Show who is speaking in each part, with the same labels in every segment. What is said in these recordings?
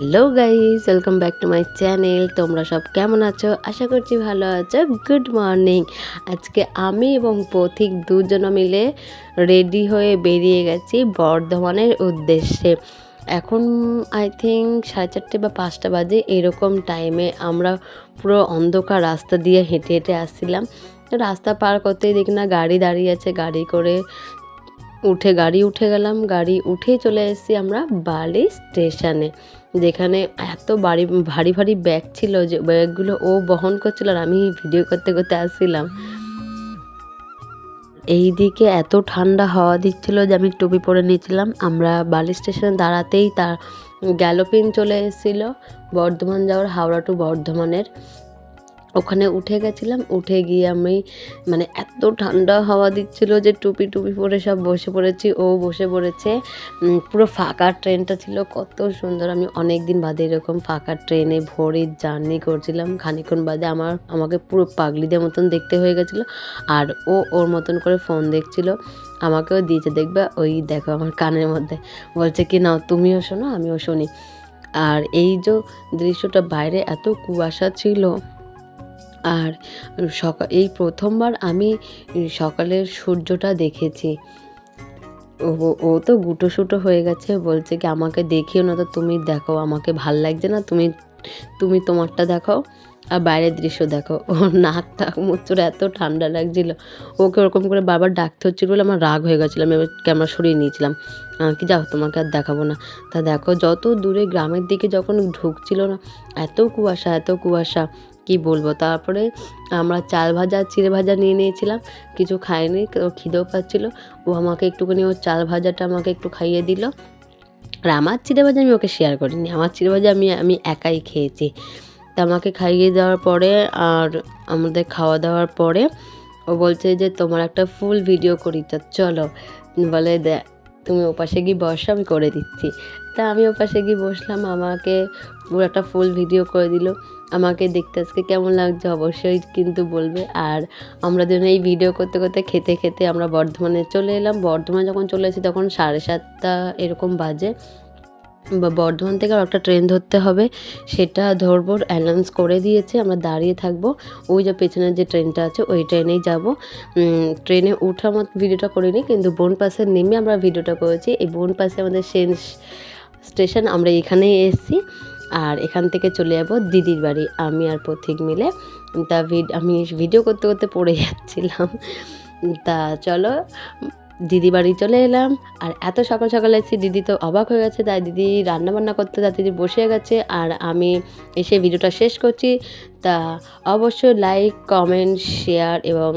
Speaker 1: Hello guys welcome back to my channel তোমরা সব কেমন আছো? আশা করছি ভালো আছো। গুড মর্নিং আজকে আমি এবং পথিক দুজন মিলে রেডি হয়ে বেরিয়ে গেছি বর্ধমানের উদ্দেশ্যে। এখন আই থিঙ্ক সাড়ে চারটে বা পাঁচটা বাজে এরকম টাইমে আমরা পুরো অন্ধকার রাস্তা দিয়ে হেঁটে হেঁটে আসছিলাম। রাস্তা পার করতেই দেখি না গাড়ি দাঁড়িয়ে আছে। গাড়ি করে উঠে, গাড়ি উঠে গেলাম। গাড়ি উঠেই চলে এসেছি আমরা বালি স্টেশনে। যেখানে এত বাড়ি, ভারী ভারী ব্যাগ ছিল যে ব্যাগগুলো ও বহন করছিল আর আমি ভিডিও করতে করতে আসছিলাম। এই দিকে এত ঠান্ডা হাওয়া দিচ্ছিল যে আমি টুপি পরে নিয়েছিলাম। আমরা বালি স্টেশনে দাঁড়াতেই তার গ্যালোপিন চলে এসেছিল বর্ধমান যাওয়ার, হাওড়া টু বর্ধমানের। ওখানে উঠে গেছিলাম, উঠে গিয়ে আমি মানে এত ঠান্ডা হাওয়া দিচ্ছিল যে টুপি টুপি পরে সব বসে পড়েছি, ও বসে পড়েছে। পুরো ফাঁকা ট্রেনটা ছিল, কত সুন্দর। আমি অনেক দিন বাদে এরকম ফাঁকা ট্রেনে ভোরে জার্নি করছিলাম খানিক্ষণ বাদে আমার, আমাকে পুরো পাগলিদের মতন দেখতে হয়ে গেছিল আর ও ওর মতন করে ফোন দেখছিল, আমাকেও দিয়েছে, দেখবে ওই দেখো আমার কানের মধ্যে। বলছে কি না তুমিও শোনো, আমিও শুনি। আর এই যে দৃশ্যটা বাইরে এত কুয়াশা ছিল আর সকাল এই প্রথমবার আমি সকালের সূর্যটা দেখেছি। ও ও তো গুটো সুটো হয়ে গেছে, বলছে কি আমাকে দেখিও না, তো তুমি দেখো, আমাকে ভালো লাগছে না, তুমি তুমি তোমারটা দেখাও আর বাইরের দৃশ্য দেখো ওর নাকটা, মুচুর এত ঠান্ডা লাগছিল। ওকে ওরকম করে বারবার ডাকতে হচ্ছিল বলে আমার রাগ হয়ে গেছিল, আমি এবার ক্যামেরা সরিয়ে নিয়েছিলাম। কি যাও, তোমাকে আর দেখাবো না। তা দেখো, যত দূরে গ্রামের দিকে যখন ঢুকছিল না, এত কুয়াশা এত কুয়াশা। কি বলব? তারপরে আমরা চাল ভাজা, চিড়ে ভাজা নিয়ে নিয়েছিলাম। কিছু খাইনি, ও খিদেও পাচ্ছিল। ও আমাকে একটুখানি ওর চাল ভাজাটা আমাকে একটু খাইয়ে দিল। আর আমার চিড়ে ভাজা আমি ওকে শেয়ার করিনি। আমার চিড়ে ভাজা আমি আমি একাই খেয়েছি। তা আমাকে খাইয়ে দেওয়ার পরে আর আমাদের খাওয়া দাওয়ার পরে ও বলছে যে, তোমার একটা ফুল ভিডিও করি তা চলো। বলে তুমি ওপাশে গিয়ে বসো, আমি করে দিচ্ছি। তা আমি ওপাশে গিয়ে বসলাম, আমাকে পুরো একটা ফুল ভিডিও করে দিল। আমাকে দেখতে আজকে কেমন লাগছে অবশ্যই কিন্তু বলবে। আর আমরা যেন এই ভিডিও করতে করতে খেতে খেতে আমরা বর্ধমানে চলে এলাম। বর্ধমানে যখন চলে এসেছি তখন সাড়ে সাতটা এরকম বাজে। বর্ধমান থেকে আর একটা ট্রেন ধরতে হবে, সেটা ধরবো অ্যানাউন্স করে দিয়েছে, আমরা দাঁড়িয়ে থাকব। ওই যে পেছনের যে ট্রেনটা আছে, ওই ট্রেনেই যাব। ট্রেনে উঠে আমার ভিডিওটা করিনি কিন্তু বোন পাশে নেমে আমরা ভিডিওটা করেছি। এই বোন পাশে আমাদের সেন স্টেশন আমরা এখানেই এসেছি। আর এখান থেকে চলে যাব দিদির বাড়ি, আমি আর পথিক মিলে। তা আমি ভিডিও করতে করতে পড়ে যাচ্ছিলাম। তা চলো দিদি বাড়ি চলে এলাম। আর এত সকাল সকাল এসেছি দিদি তো অবাক হয়ে গেছে। তাই দিদি রান্নাবান্না করতে তার দিদি বসে গেছে। আর আমি এসে ভিডিওটা শেষ করছি। তা অবশ্যই লাইক কমেন্ট শেয়ার এবং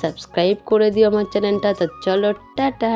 Speaker 1: সাবস্ক্রাইব করে দিও আমার চ্যানেলটা। তো চলো, টাটা!